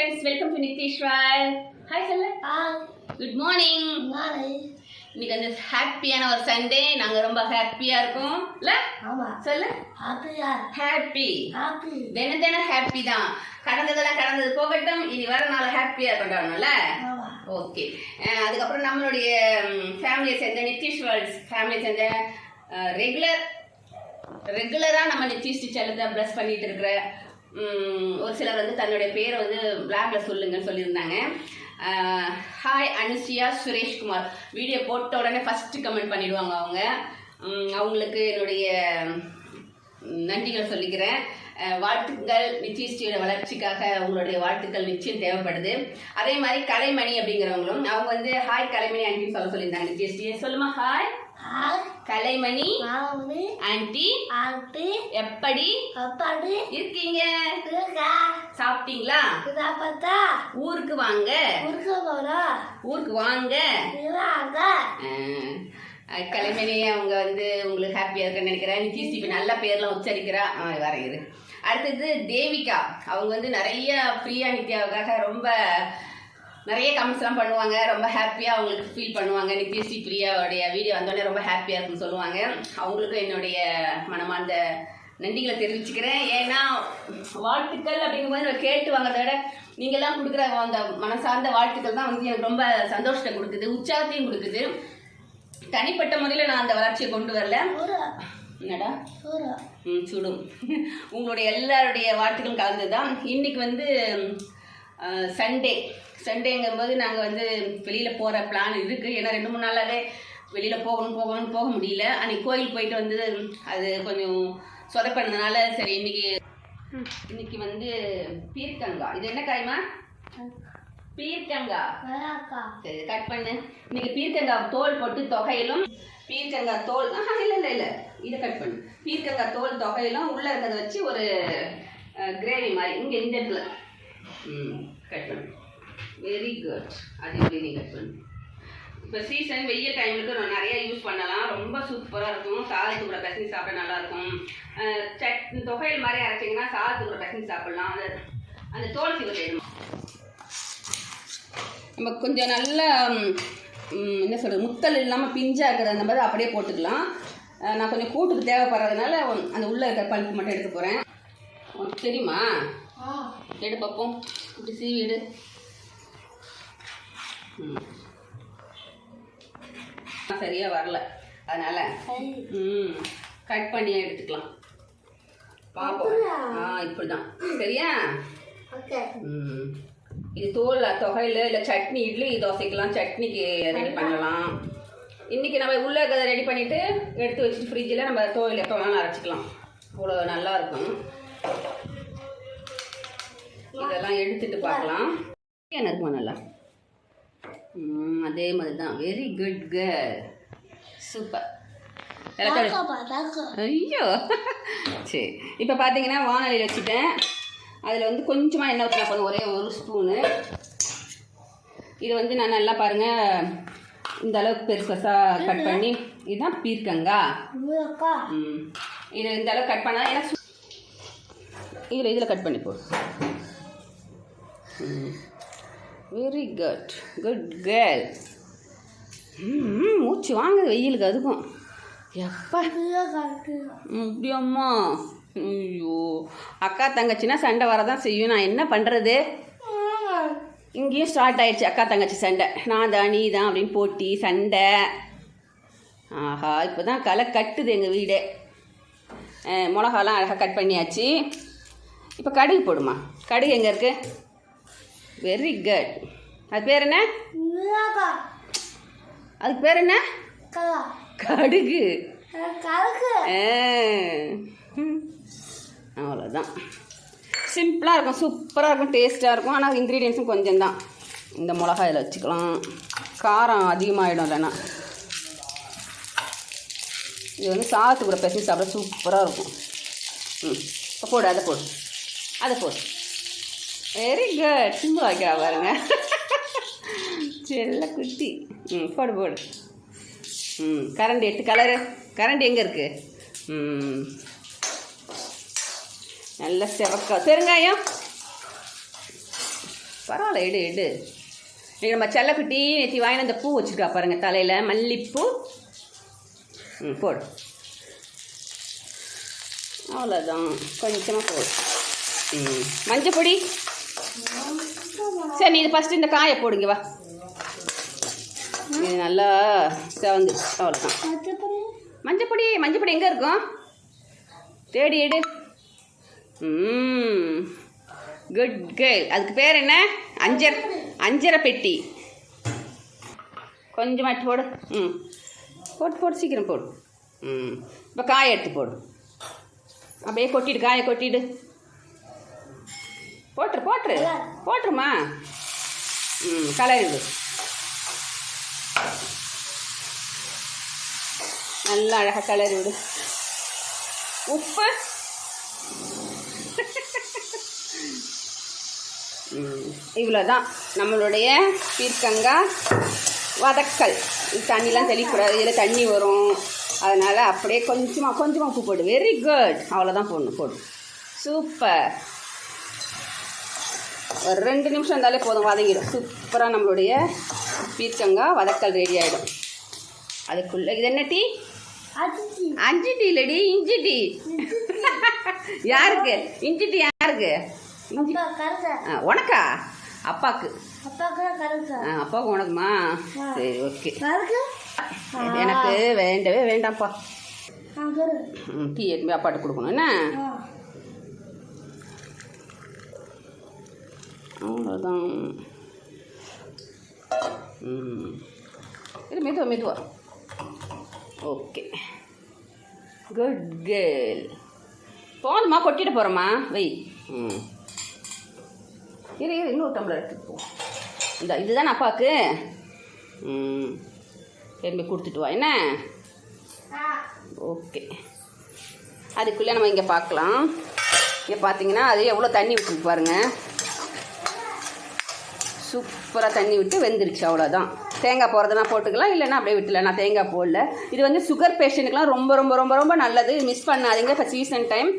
Friends welcome to Nitheeswar hi சொல்லு good morning இன்னைக்கு வந்து ஹாப்பியான ஒரு சண்டே நாங்க ரொம்ப ஹாப்பியா இருக்கோம். இல்ல? சொல்லு. ஹாப்பி தினம் தினம் ஹாப்பி தான். கடந்ததெல்லாம் கடந்தது போகட்டும். இனி வர நாள் ஹாப்பியா கொண்டாடணும்ல? ஓகே அதுக்கப்புறம் நம்மளுடைய ஃபேமிலியை சேர்ந்த நித்திஷ் வேர்ல்ட்ஸ் ஃபேமிலியை சேர்ந்த ரெகுலர் ரெகுலராக நம்ம நித்திஷ் செல்லத்தை ப்ளஸ் பண்ணிட்டு இருக்கிற ஒரு சிலர் வந்து தன்னுடைய பேரை வந்து பிளாக்ல சொல்லுங்கன்னு சொல்லியிருந்தாங்க. ஹாய் அனுசியா சுரேஷ்குமார். வீடியோ போட்ட உடனே ஃபஸ்ட்டு கமெண்ட் பண்ணிடுவாங்க அவங்க. அவங்களுக்கு என்னுடைய நன்றிகள் சொல்லிக்கிறேன். வாழ்த்துக்கள் நிச்சயஸ்டியோட வளர்ச்சிக்காக உங்களுடைய வாழ்த்துக்கள் நிச்சயம் தேவைப்படுது. அதே மாதிரி கலைமணி அப்படிங்கிறவங்களும் அவங்க வந்து ஹாய் கலைமணி ஆண்டின்னு சொல்ல சொல்லியிருந்தாங்க நிச்சயஸ்டியை சொல்லுமா ஹாய் கலைமணி ஆண்டி எப்படி இருக்கீங்க? சாப்பிட்டீங்களா? ஊருக்கு வாங்க. ஊருக்கு வாங்க. அஹ், கலைமணி அவங்க வந்து உங்களுக்கு ஹாப்பியாக இருக்குன்னு நினைக்கிறேன். நித்திஷ் இப்போ நல்ல பேர்லாம் உச்சரிக்கிறா. ஆ வர இரு. அடுத்தது தேவிகா. அவங்க வந்து நிறைய பிரியா நித்யாவுக்காக ரொம்ப நிறைய கமெண்ட்ஸ்லாம் பண்ணுவாங்க. ரொம்ப ஹாப்பியாக அவங்களுக்கு ஃபீல் பண்ணுவாங்க. நித்யஸ்ரீ பிரியாவுடைய வீடியோ வந்தோடனே ரொம்ப ஹாப்பியாக இருக்குன்னு சொல்லுவாங்க. அவங்களுக்கும் என்னுடைய மனமார்ந்த நன்றிகளை தெரிவிச்சுக்கிறேன். ஏன்னா வாழ்த்துக்கள் அப்படிங்கும்போது நம்ம கேட்டு வாங்குறத விட நீங்கள்லாம் கொடுக்குற அந்த மனசார்ந்த வாழ்த்துக்கள் தான் வந்து எனக்கு ரொம்ப சந்தோஷத்தை கொடுக்குது. உற்சாகத்தையும் கொடுக்குது. தனிப்பட்ட முறையில் நான் அந்த வளர்ச்சியை கொண்டு வரல. என்னடா? ம் சுடும். உங்களுடைய எல்லாருடைய வாழ்த்துக்களும் கலந்து தான் இன்னைக்கு வந்து சண்டே சண்டேங்கும்போது நாங்கள் வந்து வெளியில் போகிற பிளான் இருக்குது ஏன்னா ரெண்டு மூணு நாளாகவே வெளியில் போகணும் போகணும்னு போக முடியல. அன்னைக்கு கோயில் போயிட்டு வந்து அது கொஞ்சம் சொதப்பினதுனால சரி இன்னைக்கு இன்னைக்கு வந்து பீர்க்கங்காய் இது என்ன காய்மா? பீர்க்கங்காய் சரி கட் பண்ணு. இன்னைக்கு பீர்க்கங்காய் தோல் போட்டு தொகையிலும் பீர்க்கங்காய் தோல் ஆஹா இல்லை இல்லை இல்லை. இதை கட் பண்ணு. பீர்க்கங்காய் தோல் தொகையிலும் உள்ளே இருந்ததை வச்சு ஒரு கிரேவி மாதிரி. இங்கே இந்த இடத்துல. ம். கட் பண்ணு. வெரி குட் அது எப்படி நீ கட் பண்ணு? இப்போ சீசன் வெயில் டைமுக்கு நம்ம நிறையா யூஸ் பண்ணலாம். ரொம்ப சூப்பராக இருக்கும். சாதத்து கூட பசங்க சாப்பிட நல்லா இருக்கும். சட் தொகையில் மாதிரி அரைச்சிங்கன்னா சாதத்து கூட பசங்க சாப்பிட்லாம். அந்த அந்த தோல் சிவத்தை நம்ம கொஞ்சம் நல்லா என்ன சொல்கிறது முத்தல் இல்லாமல் பிஞ்சா இருக்கிற அந்த மாதிரி அப்படியே போட்டுக்கலாம். நான் கொஞ்சம் கூட்டுக்கு தேவைப்படுறதுனால அந்த உள்ளே இருக்கிற பல்ப்பு மட்டும் எடுக்க போகிறேன் தெரியுமா? எடு பார்ப்போம் இப்படி சீவி எடு. ம். சரியா வரல. அதனால ம் கட் பண்ணி எடுத்துக்கலாம். பார்ப்போம். ஆ இப்படிதான். சரியா? ம். இது தோல் தொகையில் இல்லை சட்னி இட்லி தோசைக்கெல்லாம் சட்னிக்கு ரெடி பண்ணலாம். இன்றைக்கி நம்ம உள்ளே இருக்கிறத ரெடி பண்ணிவிட்டு எடுத்து வச்சுட்டு ஃப்ரிட்ஜில் நம்ம தோல் எப்போ வேணாலும் அரைச்சிக்கலாம். அவ்வளோ நல்லா இதெல்லாம் எடுத்துட்டு பார்க்கலாம். எனக்குமா நல்லா ம், அதே மாதிரி தான் வெரி குட் கேர்ள் சூப்பர் ஐயோ. சரி. இப்போ பார்த்தீங்கன்னா வானொலியில் வச்சுட்டேன். அதில் வந்து கொஞ்சமாக எண்ணெய் ஊற்றினா போதும். ஒரே ஒரு ஸ்பூனு. இது வந்து நான் நல்லா பாருங்கள் இந்த அளவுக்கு பெருசு பெருசாக கட் பண்ணி. இதுதான் பீர்க்கங்கா. ம். இது இந்த அளவுக்கு கட் பண்ணால் ஏன்னா இதில் இதில் கட் பண்ணி போடு வெரி குட் குட் கேர்ள் ம் மூச்சு வாங்குது வெயிலுக்கு அதுக்கும். எப்போ? அப்படியம்மா? ஐயோ. அக்கா தங்கச்சின்னா சண்டை வரதான் செய்யும். நான் என்ன பண்ணுறது இங்கேயும் ஸ்டார்ட் ஆயிடுச்சு அக்கா தங்கச்சி சண்டை. நான் தான் நீ தான் அப்படின்னு போட்டி சண்டை. ஆஹா இப்போ தான் களை கட்டுது எங்கள் வீடே. மிளகாலாம் அழகாக கட் பண்ணியாச்சு. இப்போ கடுகு போடுமா? கடுகு எங்கே இருக்குது வெரி குட் அது பேர் என்ன? அதுக்கு பேர் என்ன? கடுகு. அவ்வளோதான் சிம்பிளாக இருக்கும் சூப்பராக இருக்கும் டேஸ்ட்டாக இருக்கும். ஆனால் இன்க்ரீடியன்ஸும் கொஞ்சம் தான் இந்த மிளகா இதில் வச்சுக்கலாம். காரம் அதிகமாகிடும் இல்லைன்னா. இது வந்து சாதத்து கூட பிசைஞ்சு சாப்பிட சூப்பராக இருக்கும். ம் இப்போ போடு அதை போடு. அதை போடு. வெரி குட் சிம்பு வைக்கிறா பாருங்க. செல்ல குட்டி. ம் போடு போடு. ம் கரண்ட் எட்டு கலரு. கரண்ட் எங்கே இருக்குது ம். நல்ல செவக்கா. பெருங்காயம். பரவாயில்ல எடு எடு. நீங்கள் நம்ம செல்லக்குட்டி நேற்றி வாங்கின அந்த பூ வச்சுருக்கா பாருங்க தலையில். மல்லிப்பூ. ம் போடு. அவ்வளோதான் கொஞ்சமாக போடு. ம் மஞ்சள் பொடி சரி நீ இது ஃபஸ்ட்டு இந்த காயை போடுங்க வா. இது நல்லா செவந்து அவ்வளோதான் மஞ்சப்பொடி மஞ்சப்பொடி எங்கே இருக்கும்? தேடி எடு. ம் குட் கேர்ள் அதுக்கு பேர் என்ன? அஞ்சர் அஞ்சரை பெட்டி. கொஞ்சமாக போடு. ம் போட்டு போட்டு சீக்கிரம் போடு. ம் இப்போ காயை எடுத்து போடு. அப்படியே கொட்டிடு காயை கொட்டிடு. போட்டுரு போட்டுரு. போட்டுருமா? ம் கலர் விடு நல்லா அழகாக கலர் விடு உப்பு? இவ்வளோ தான் நம்மளுடைய பீர்க்கங்காய் வதக்கல். தண்ணிலாம் தெளிக்கக்கூடாது இதில் தண்ணி வரும். அதனால் அப்படியே கொஞ்சமாக கொஞ்சமாக உப்பு போடு. வெரி குட் அவ்வளோதான் போடணும் போடு. சூப்பர் ஒரு ரெண்டு நிமிஷம் இருந்தாலே போதும் வதங்கிடும். சூப்பராக நம்மளுடைய பீர்க்கங்காய் வதக்கல் ரெடி ஆகிடும் அதுக்குள்ளே இது என்ன டீ? அஞ்சு டீ. இல்லடி இஞ்சி டீ. யாருக்கு? இஞ்சி டீ யாருக்கு? உனக்கா? அப்பாக்கு. அப்பாவுக்கு உனக்குமா? சரி ஓகே. எனக்கு வேண்டவே வேண்டாம்ப்பா. டீ எடுத்து அப்பாட்ட கொடுக்கணும். என்ன? அவ்வளோதான் இது மெதுவா மெதுவா ஓகே குட் கேர்ள் போதுமா கொட்டிட்டு போகிறோமா வை. ம். இரு இரு இன்னொரு டம்ளர் எடுத்துட்டு போ. இந்த இதுதான் அப்பாவுக்கு ம். திரும்பி கொடுத்துட்டு வா. என்ன? ஓகே அதுக்குள்ளே நம்ம இங்கே பார்க்கலாம். இங்கே பார்த்தீங்கன்னா அது எவ்வளோ தண்ணி விட்டுருக்கு பாருங்கள் சூப்பராக தண்ணி விட்டு வெந்துருச்சு அவ்வளோதான் தேங்காய் போகிறதுனா போட்டுக்கலாம் இல்லைன்னா அப்படியே விட்டுல நான் தேங்காய் போடல. இது வந்து சுகர் பேஷண்ட்டுக்கெலாம் ரொம்ப ரொம்ப ரொம்ப ரொம்ப நல்லது. மிஸ் பண்ணாதீங்க இப்போ சீசன் டைம்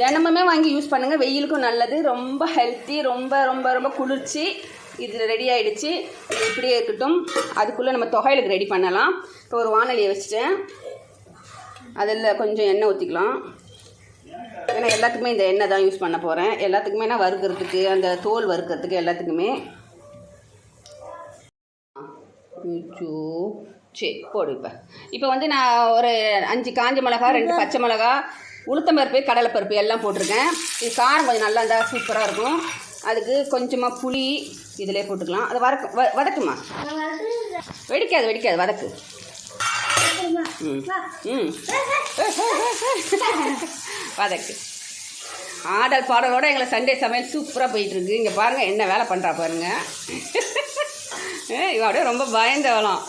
தினமுமே வாங்கி யூஸ் பண்ணுங்கள் வெயிலுக்கும் நல்லது. ரொம்ப ஹெல்த்தி ரொம்ப ரொம்ப ரொம்ப குளிர்ச்சி. இது ரெடி ஆகிடுச்சு இது இப்படியே இருக்கட்டும். அதுக்குள்ளே நம்ம தொகையிலுக்கு ரெடி பண்ணலாம். இப்போ ஒரு வானொலியை வச்சுட்டேன். அதில் கொஞ்சம் எண்ணெய் ஊற்றிக்கலாம் ஏன்னா எல்லாத்துக்குமே இந்த எண்ணெய் தான் யூஸ் பண்ண போகிறேன் எல்லாத்துக்குமே நான் வறுக்கிறதுக்கு அந்த தோல் வறுக்கிறதுக்கு எல்லாத்துக்குமே. அச்சோ சரி போடு இப்போ இப்போ வந்து நான் ஒரு அஞ்சு காஞ்ச மிளகா ரெண்டு பச்சை மிளகா உளுத்தம்பருப்பு கடலைப்பருப்பு எல்லாம் போட்டிருக்கேன். இது காரம் கொஞ்சம் நல்லா இருந்தால் சூப்பராக இருக்கும். அதுக்கு கொஞ்சமாக புளி இதிலே போட்டுக்கலாம். அதை வதக்கு வ வதக்குமா? வெடிக்காது வெடிக்காது வதக்கு. ம் ம். வதக்கு. ஆடல் பாடலோட எங்களை சண்டே சமையல் சூப்பராக போயிட்டுருக்கு இங்கே பாருங்கள் என்ன வேலை பண்ணுறா பாருங்கள் பாருங்க இவன் அப்படியே ரொம்ப பயந்தவளாம்.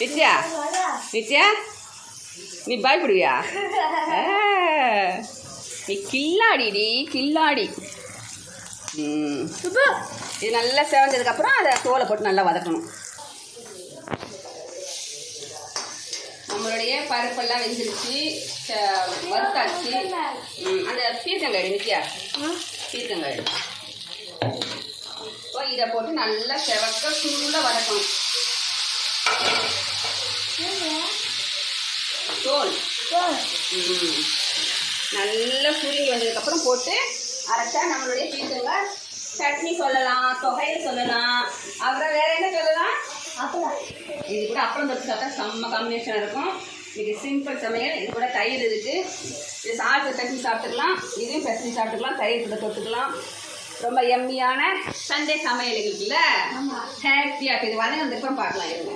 நித்யா நித்யா நீ பயப்படுவியா? நீ கில்லாடிடி கில்லாடி. இது நல்லா செவந்ததுக்கப்புறம் அதை தோலை போட்டு நல்லா வதக்கணும். நம்மளுடைய பருப்பெல்லாம் வெந்துருச்சு. வறுத்தாச்சு. அந்த பீர்க்கங்காய் நித்யா பீர்க்கங்காய் இதை போட்டு நல்லா செவக்க சூடாக வதக்கணும். தோல். நல்லா சுருங்கி வந்ததுக்கப்புறம் போட்டு அரைச்சா நம்மளுடைய பீர்க்கங்காய் சட்னி சொல்லலாம் தொகையில் சொல்லலாம். அப்புறம் வேற என்ன சொல்லலாம்? இது கூட அப்புறம் தொட்டு சாப்பிட்டா செம்ம காம்பினேஷன் இருக்கும். இது சிம்பிள் சமையல் இது கூட தயிர் இருக்குது இது சாப்பிட்டு சட்னி சாப்பிட்டுக்கலாம் இதையும் பெசஞ்சு சாப்பிட்டுக்கலாம் தயிர் கூட தொட்டுக்கலாம். ரொம்ப எம்மியான சண்டே சமையல் இருக்குல்ல? ஹேப்பியாக இது வதங்க வந்ததுக்கப்புறம் பார்க்கலாம் இருங்க.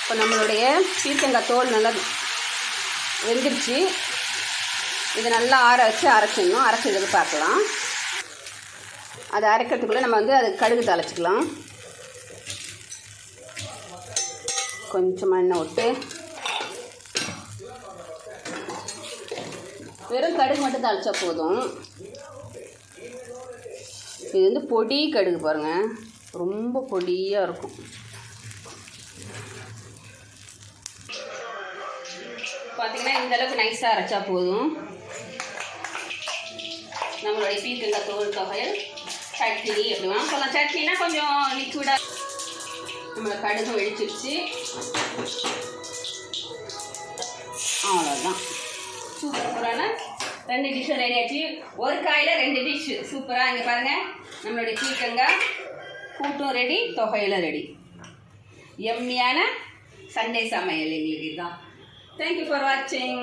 இப்போ நம்மளுடைய பீர்க்கங்காய் தோல் நல்லா வெந்துருச்சு. இது நல்லா ஆற வச்சு அரைச்சிடணும். அரைச்சதுக்கு பார்க்கலாம். அதை அரைக்கிறதுக்குள்ளே நம்ம வந்து அது கடுகு தாளிச்சிக்கலாம். கொஞ்சமாக எண்ணெய் விட்டு வெறும் கடுகு மட்டும் தாளிச்சா போதும். இது வந்து பொடி கடுகு பாருங்கள் ரொம்ப பொடியாக இருக்கும். பார்த்தீங்கன்னா இந்தளவுக்கு நைஸாக அரைச்சா போதும். நம்மளுடைய பீக்கங்காய் தோல் தொகையில் சட்னி எப்படி சொல்லலாம் சட்னினா கொஞ்சம் லிக்விடாக நம்மளை கடுகு வெடிச்சிருச்சு. அவ்வளோதான் சூப்பரான ரெண்டு டிஷ்ஷும் ரெடி ஆச்சு. ஒரு காயில் ரெண்டு டிஷ்ஷு சூப்பராக இங்கே பாருங்கள் நம்மளுடைய பீக்கங்காய் கூட்டும் ரெடி தொகையிலும் ரெடி எம்மியான சண்டே சமையல் எங்களுக்கு இதுதான். தேங்க்யூ ஃபார் வாட்சிங்